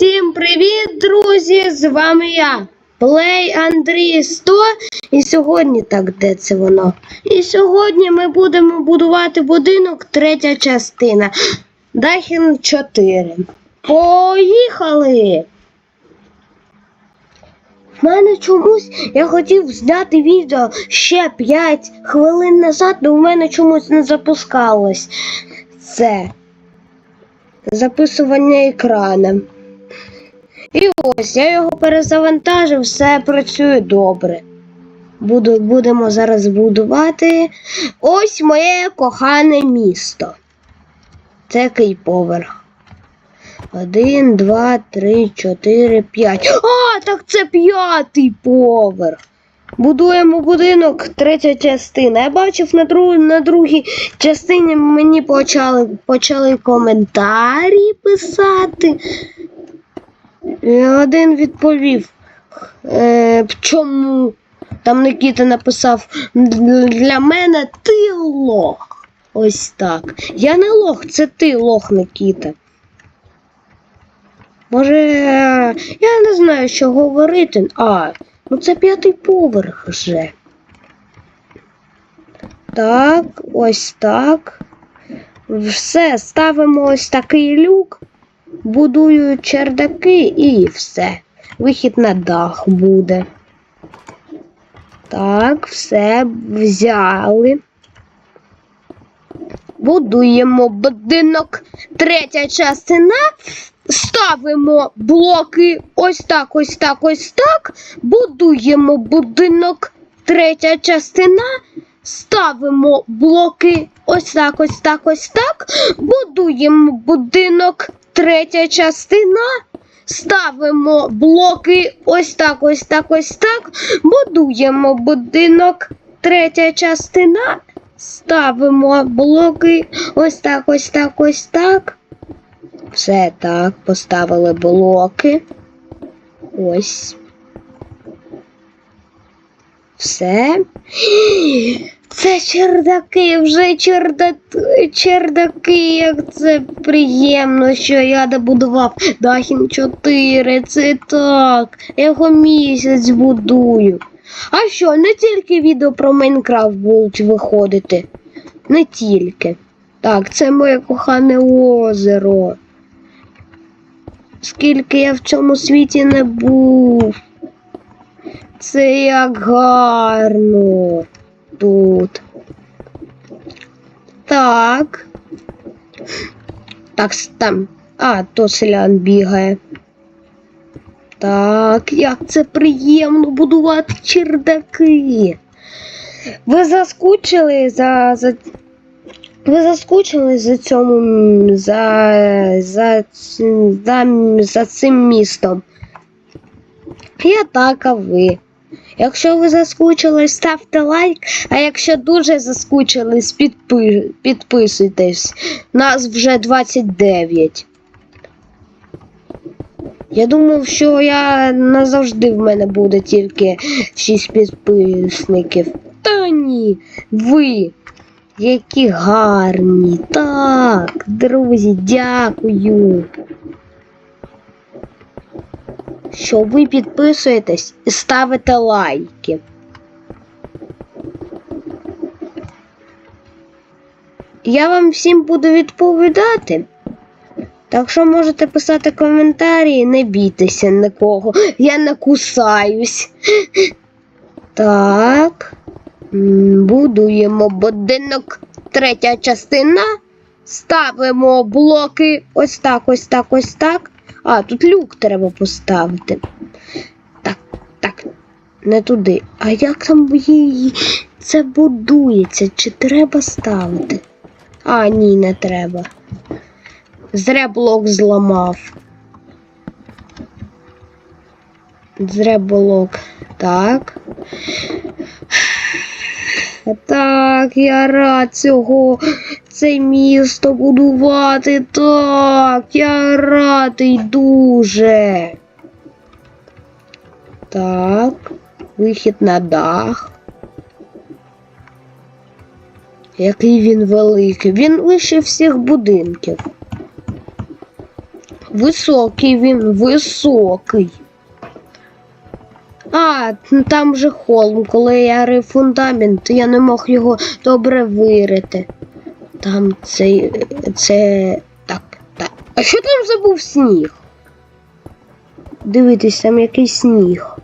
Всім привіт, друзі! З вами я, Плей Андрій 100. І сьогодні, так, де це воно? І сьогодні ми будемо будувати будинок, третя частина. Дахін 4. Поїхали! В мене чомусь я хотів зняти відео ще 5 хвилин назад, але в мене чомусь не запускалось це записування екрана. І ось я його перезавантажив, все працює добре. Буду, будемо зараз будувати. Ось моє кохане місто. Це який поверх. Один, два, три, чотири, п'ять. А, так це п'ятий поверх. Будуємо будинок, третя частина. Я бачив на, друг, на другій частині мені почали, почали коментарі писати. І один відповів, е, чому там Никіта написав для мене ти лох. Ось так. Я не лох, це ти лох, Никіта. Може, я не знаю, що говорити. А, ну це п'ятий поверх вже. Так, ось так. Все, ставимо ось такий люк, будую чердаки і все. Вихід на дах буде. Так, все взяли. Будуємо будинок. Третя частина. Ставимо блоки ось так, ось так, ось так. Будуємо будинок. Третя частина. Ставимо блоки ось так, ось так, ось так. Будуємо будинок. Третя частина. Ставимо блоки ось так, ось так, ось так. Будуємо будинок. Третя частина. Ставимо блоки ось так, ось так, ось так. Все так, поставили блоки. Ось. Все. Це чердаки, вже чердаки, чердаки, як це приємно, що я добудував Дахін 4. Це так. Я його місяць будую. А що, не тільки відео про Майнкрафт будуть виходити. Не тільки. Так, це моє кохане озеро. Скільки я в цьому світі не був. Це як гарно тут. Так. Так, там. А, то селян бігає. Так, як це приємно будувати чердаки. Ви заскучили за. за... Ви заскучили за цьому за, за, за, за цим містом. Я так, а ви. Якщо ви заскучились, ставте лайк, а якщо дуже заскучились, підпи... підписуйтесь. Нас вже 29. Я думав, що я назавжди в мене буде тільки 6 підписників. Та ні, ви. Які гарні. Так, друзі, дякую. Що ви підписуєтесь і ставите лайки. Я вам всім буду відповідати. Так що можете писати коментарі, не бійтеся нікого. Я не кусаюсь. Так. Будуємо будинок. Третя частина. Ставимо блоки ось так, ось так, ось так. А, тут люк треба поставити. Так, так, не туди. А як там її це будується? Чи треба ставити? А, ні, не треба. Зря блок зламав. Зря блок. Так. Так, я рад цього це місто будувати. Так, я радий дуже. Так, вихід на дах. Який він великий. Він вище всіх будинків. Високий він, високий. А, там же холм, коли я рив фундамент, я не мог його добре вирити. Там це. це. так, так. А що там забув сніг? Дивитись, там якийсь сніг.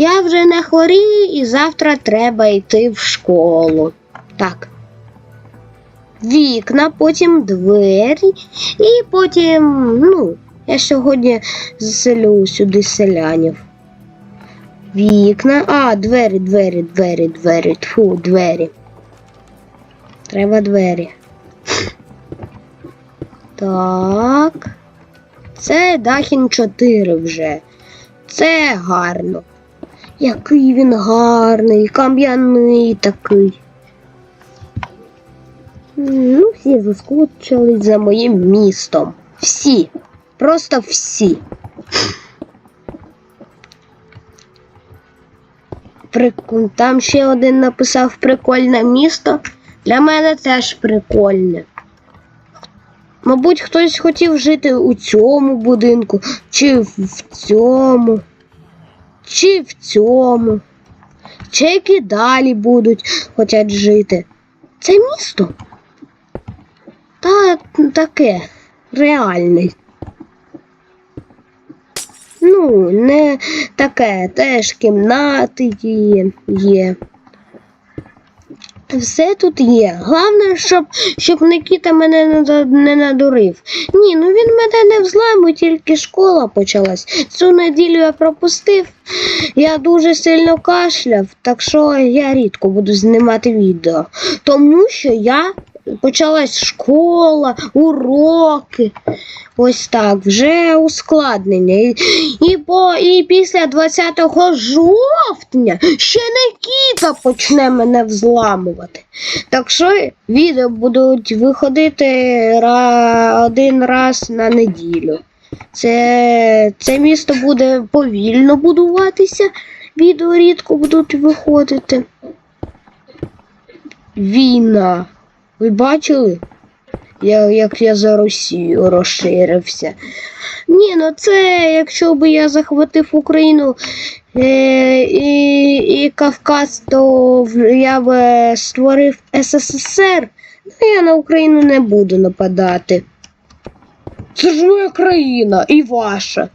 Я вже не хворію і завтра треба йти в школу. Так. Вікна, потім двері, і потім, ну, я сьогодні заселю сюди селянів. Вікна. А, двері, двері, двері, двері. Тфу, двері. Треба двері. Так. Це Дахін 4 вже. Це гарно. Який він гарний, кам'яний такий. Ну, всі заскучили за моїм містом. Всі. Просто всі. Прикол. Там ще один написав прикольне місто. Для мене теж прикольне. Мабуть, хтось хотів жити у цьому будинку, чи в цьому, чи в цьому, чи які далі будуть хотять жити. Це місто? Та таке реальне. Ну, не таке, теж кімнати є. Все тут є. Головне, щоб, щоб Никіта мене не, не надурив. Ні, ну він мене не взламив, тільки школа почалась. Цю неділю я пропустив. Я дуже сильно кашляв, так що я рідко буду знімати відео. Тому що я почалась школа, уроки. Ось так, вже ускладнення. І, і, по, і після 20 жовтня ще Никіта почне мене взламувати. Так що відео будуть виходити один раз на неділю. Це, це місто буде повільно будуватися, відео рідко будуть виходити. Війна. Ви бачили? Я, як я за Росію розширився. Ні, ну це якщо б я захватив Україну е, і, і Кавказ, то я б створив СССР, ну я на Україну не буду нападати. Це ж моя країна і ваша.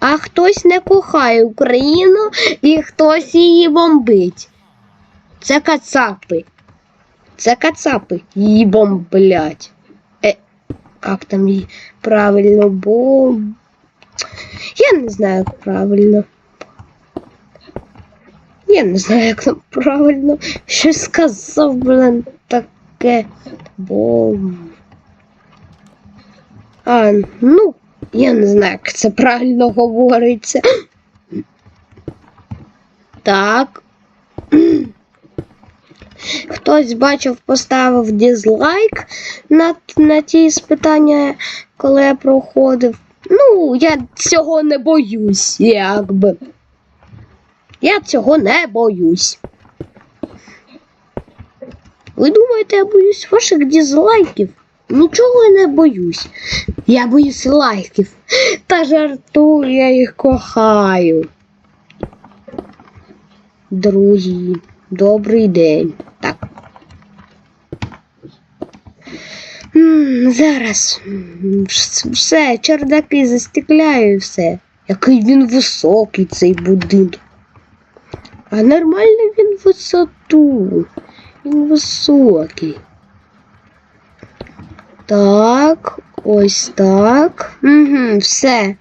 А хтось не кохає Україну і хтось її бомбить. Це кацапи. Це кацапи її бомблять. Е, як там її правильно бом. Я не знаю, як правильно. Я не знаю, як там правильно. Щось сказав, блин, таке бом. А, ну, я не знаю, як це правильно говориться. Так. Хтось бачив, поставив дизлайк на, на ті спитання, коли я проходив. Ну, я цього не боюсь, якби. Я цього не боюсь. Ви думаєте, я боюсь ваших дизлайків? Нічого я не боюсь. Я боюсь лайків. Та жартую, я їх кохаю. Друзі, добрий день. Так. Зараз все, чердаки застекляю і все. Який він високий цей будинок. А нормальний він висоту. Він високий. Так, ось так. Угу, все.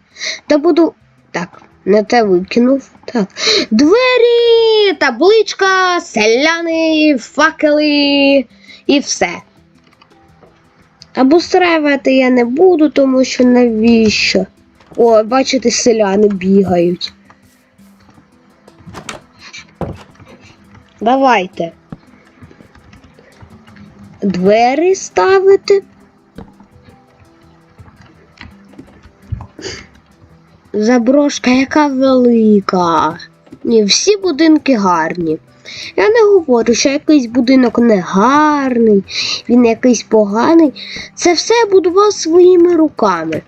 Та буду. Так, не те викинув. Так. Двері, табличка, селяни, факели і все. Обустраювати я не буду, тому що навіщо? О, бачите, селяни бігають. Давайте. Двері ставити. Заброшка яка велика. Ні, всі будинки гарні. Я не говорю, що якийсь будинок не гарний, він якийсь поганий. Це все я будував своїми руками.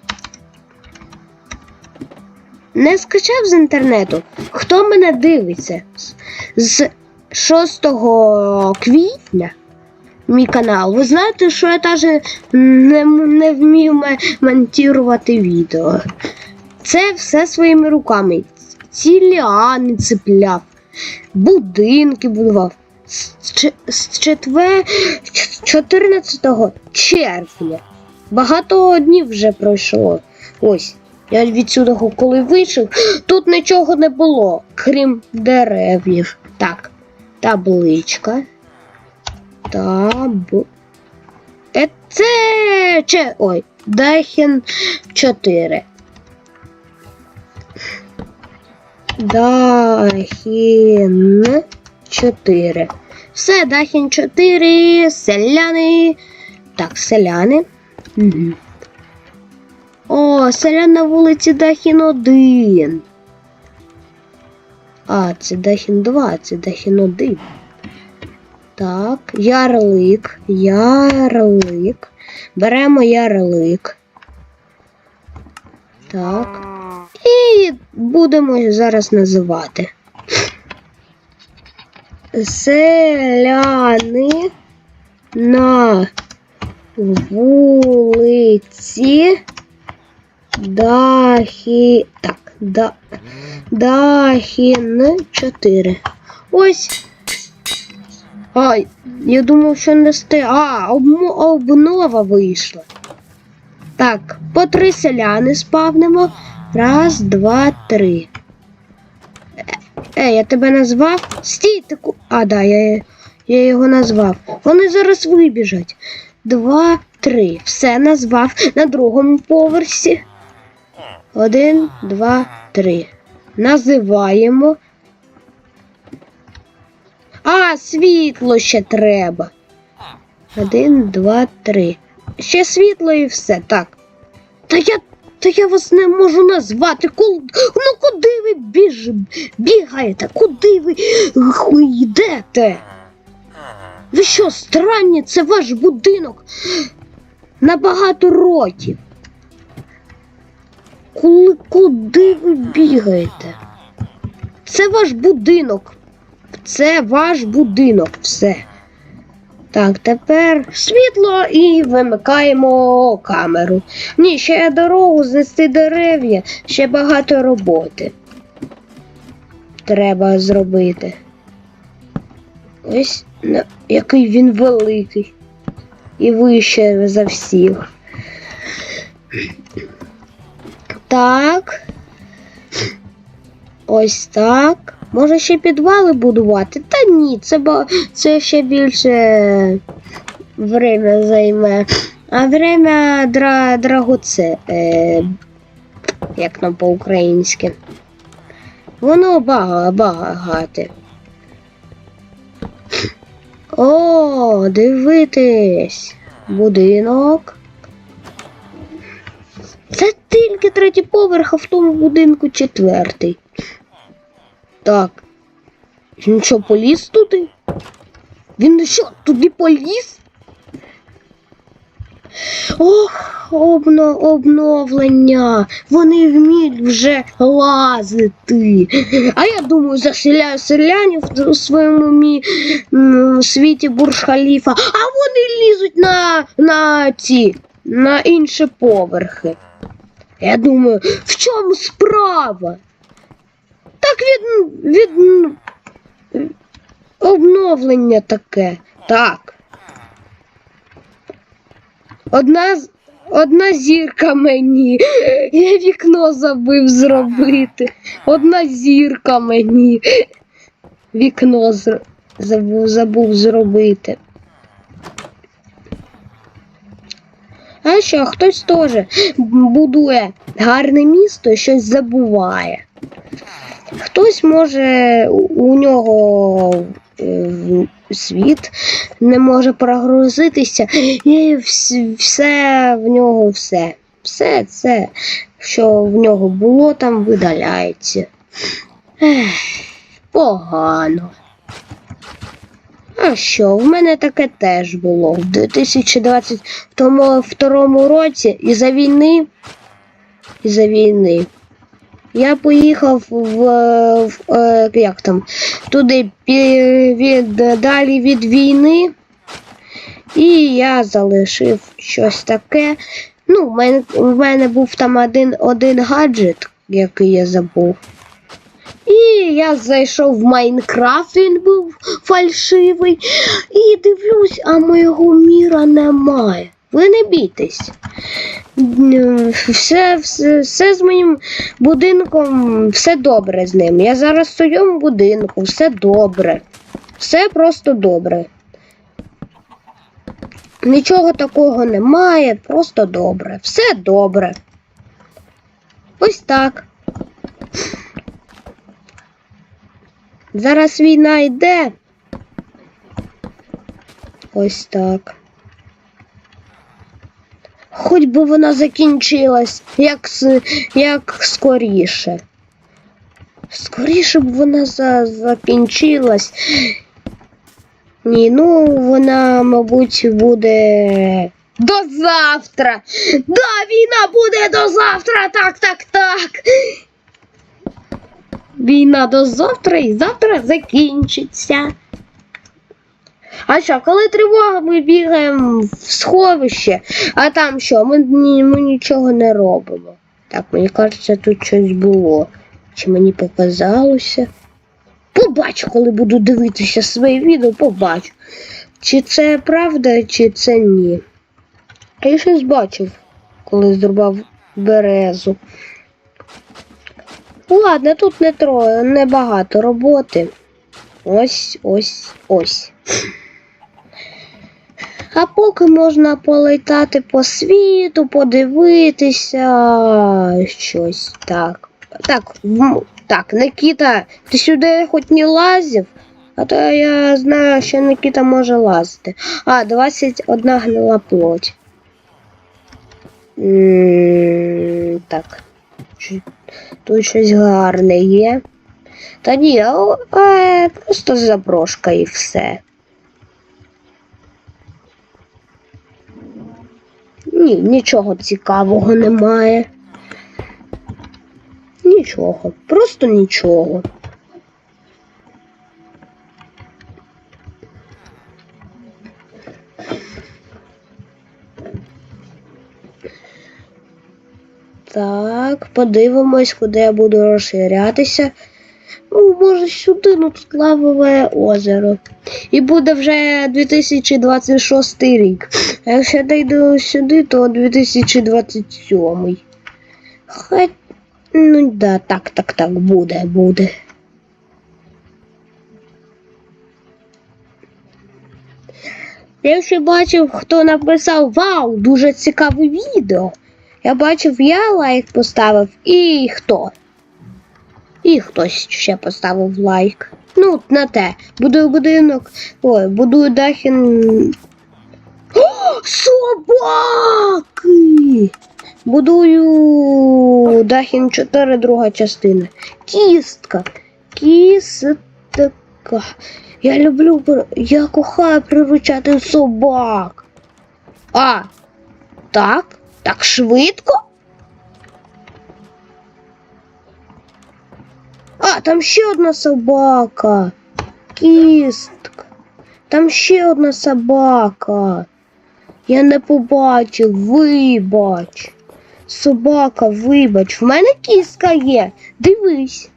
Не скачав з інтернету. Хто мене дивиться? З 6 квітня мій канал. Ви знаєте, що я теж не, не вмію монтувати відео. Це все своїми руками. Ці ліани цепляв, будинки будував. З, че- з четвер... ч- 14 червня. Багато днів вже пройшло. Ось. Я відсюди, коли вийшов, тут нічого не було, крім деревів. Так, табличка. Таб. Це. Ой, Дахін 4. Дахін 4. Все, Дахін 4, селяни. Так, селяни. Угу. О, селян на вулиці Дахін 1. А, це Дахін 2, це Дахін 1. Так, ярлик, ярлик. Беремо ярлик. Так. І будемо зараз називати. Селяни на вулиці Дахі. Так, да, Дахін 4. Ось. Ай, я думав, що не сте. А, обнова вийшла. Так, по три селяни спавнимо. Раз, два, три. Е, я тебе назвав? Стій таку. А, да, я, я його назвав. Вони зараз вибіжать. Два, три. Все назвав на другому поверсі. Один, два, три. Називаємо. А, світло ще треба. Один, два, три. Ще світло і все. Так. Та я. Та я вас не можу назвати. Ну куди ви біж... бігаєте? Куди ви йдете? Ви що, странні? Це ваш будинок на багато років. Коли, куди ви бігаєте? Це ваш будинок. Це ваш будинок, все. Так, тепер світло і вимикаємо камеру. Ні, ще є дорогу, знести дерев'я, ще багато роботи. Треба зробити. Ось на- який він великий. І вище за всіх. Так. Ось так. Може ще підвали будувати? Та ні, це, це ще більше время займе. А время дра, драгоце, е, як нам по-українськи. Воно бага, багате. О, дивитись. Будинок. Це тільки третій поверх, а в тому будинку четвертий. Так. Він що, поліз туди? Він що, туди поліз? Ох, обно, обновлення. Вони вміють вже лазити. А я думаю, заселяю селянів у своєму мі, світі Бурж-Халіфа, а вони лізуть на, на ці, на інші поверхи. Я думаю, в чому справа? Так від, від обновлення таке. Так. Одна, одна зірка мені. Я вікно забив зробити. Одна зірка мені. Вікно зр... забув, забув зробити. А що, хтось теж будує гарне місто і щось забуває. Хтось може у- нього е, світ не може прогрузитися, і все в нього все. Все це, що в нього було, там видаляється. Ех. погано. А що, в мене таке теж було в 2022 році із-за війни. Із-за війни. Я поїхав в, в е, як там, туди від, далі від війни. І я залишив щось таке. Ну, в мене, в мене був там один, один гаджет, який я забув. І я зайшов в Майнкрафт, він був фальшивий. І дивлюсь, а моєго міра немає. Ви не бійтесь. Все, все, все з моїм будинком, все добре з ним. Я зараз в своєму будинку, все добре. Все просто добре. Нічого такого немає, просто добре. Все добре. Ось так. Зараз війна йде. Ось так. Хоч би вона закінчилась, як, як скоріше. Скоріше б вона за, закінчилась. Ні, ну вона, мабуть, буде до завтра. Да, війна буде до завтра. Так, так, так. Війна до завтра і завтра закінчиться. А що, коли тривога, ми бігаємо в сховище, а там що, ми, ми нічого не робимо. Так, мені кажеться, тут щось було. Чи мені показалося? Побачу, коли буду дивитися своє відео, побачу. Чи це правда, чи це ні. Я щось бачив, коли зрубав березу. Ладно, тут не троє, небагато роботи. Ось, ось, ось. А поки можна полетати по світу, подивитися щось так. Так, м, так, Никіта, ти сюди хоч не лазив? А то я знаю, що Никіта може лазити. А, 21 гнила плоть. М, Так. Тут щось гарне є. Та ні, а, а, просто заброшка і все. Ні, нічого цікавого немає. Нічого, просто нічого. Так, подивимось, куди я буду розширятися. Ну, може сюди, ну тут лавове озеро. І буде вже 2026 рік. А якщо я дійду сюди, то 2027. Хай. Ну да, так, так, так, буде, буде. Я ще бачив, хто написав Вау, дуже цікаве відео. Я бачив, я лайк поставив і хто? І хтось ще поставив лайк. Ну, на те. Будую будинок. Ой, будую дахін. О, собаки! Будую дахін 4, друга частина. Кістка. Кістка. Я люблю, я кохаю приручати собак. А, так? Так швидко? А, там ще одна собака. Кістка. Там ще одна собака. Я не побачив, вибач. Собака, вибач, в мене кістка є. Дивись.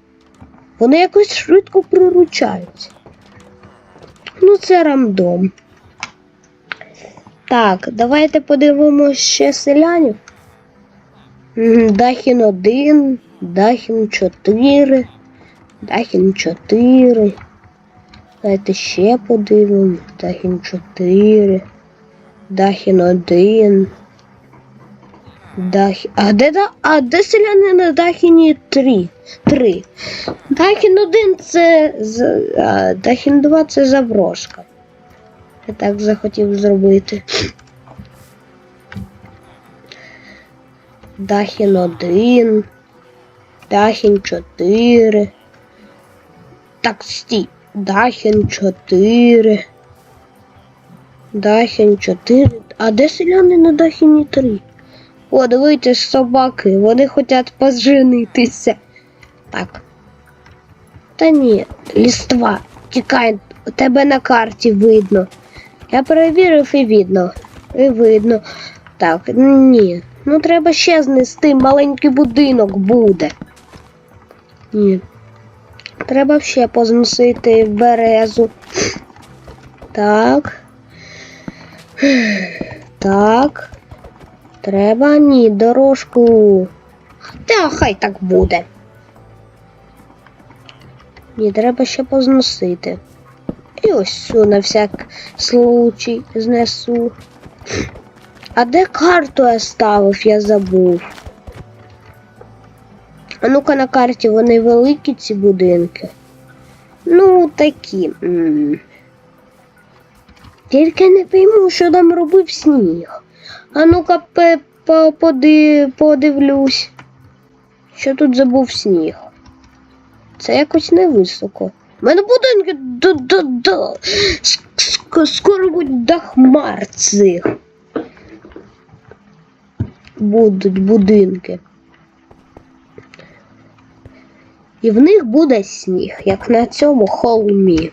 Вони якось швидко приручаються. Ну, це рандом. Так, давайте подивимося ще селянів. Дахін 1, Дахін 4, Дахін 4. Давайте ще подивимо. Дахін 4, Дахін 1. Дахі... А де, да... а де селяни на Дахіні 3? 3. Дахін 1 це Дахін 2 це заброшка. Я так захотів зробити. Дахін 1, Дахін 4, Так, стій. Дахін 4. Дахін 4. А де селяни на Дахіні 3? О, дивіться, собаки, вони хочуть поженитися. Так. Та ні, ліства. Тікай, тебе на карті видно. Я перевірив і видно. І видно. Так, ні. Ну треба ще знести, маленький будинок буде. Ні. Треба ще позносити березу. Так. Так. Треба ні, дорожку. Та хай так буде. Ні, треба ще позносити. І ось цю на всяк случай знесу. А де карту я ставив, я забув. А ну-ка на карті вони великі ці будинки. Ну, такі. м. Тільки не пойму, що там робив сніг. А ну-ка по- поди- подивлюсь. Що тут забув сніг? Це якось невисоко. У мене будинки до. скоро будуть до хмар цих. Будуть будинки. І в них буде сніг, як на цьому холмі.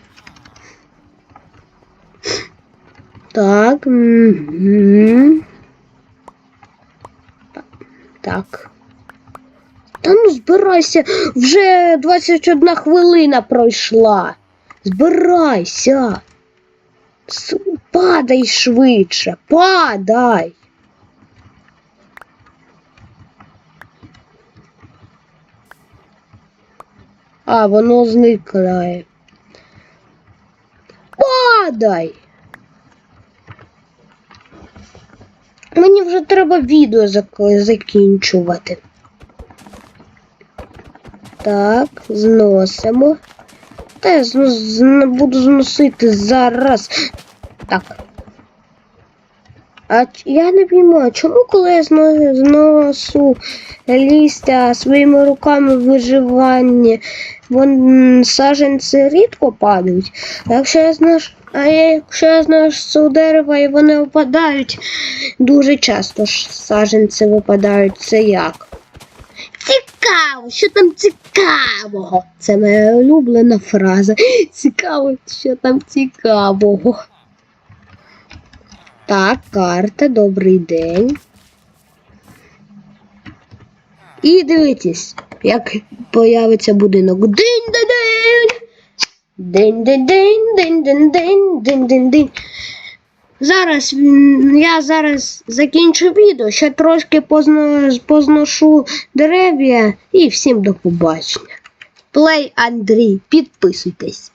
Так. Угу. Так. Та ну збирайся, вже 21 хвилина пройшла. Збирайся. Падай швидше, падай. А, воно зникає. Падай. Мені вже треба відео закінчувати. Так, зносимо. Та я зно- зн- буду зносити зараз. Так. А я не розумію, чому коли я зно- зносу листя своїми руками в виживанні, вон саженці рідко падають. А якщо я знаш, а якщо я зносу дерева і вони випадають, дуже часто ж саженці випадають. Це як? Цікаво, що там цікавого? Це моя улюблена фраза. Цікаво, що там цікавого. Так, карта, добрий день. І дивитесь, як появиться будинок. Динь-динь! Динь-динь-динь, динь-динь-динь, динь-динь-динь. Зараз я зараз закінчу відео, ще трошки позно, позношу дерев'я і всім до побачення. Плей Андрій, підписуйтесь.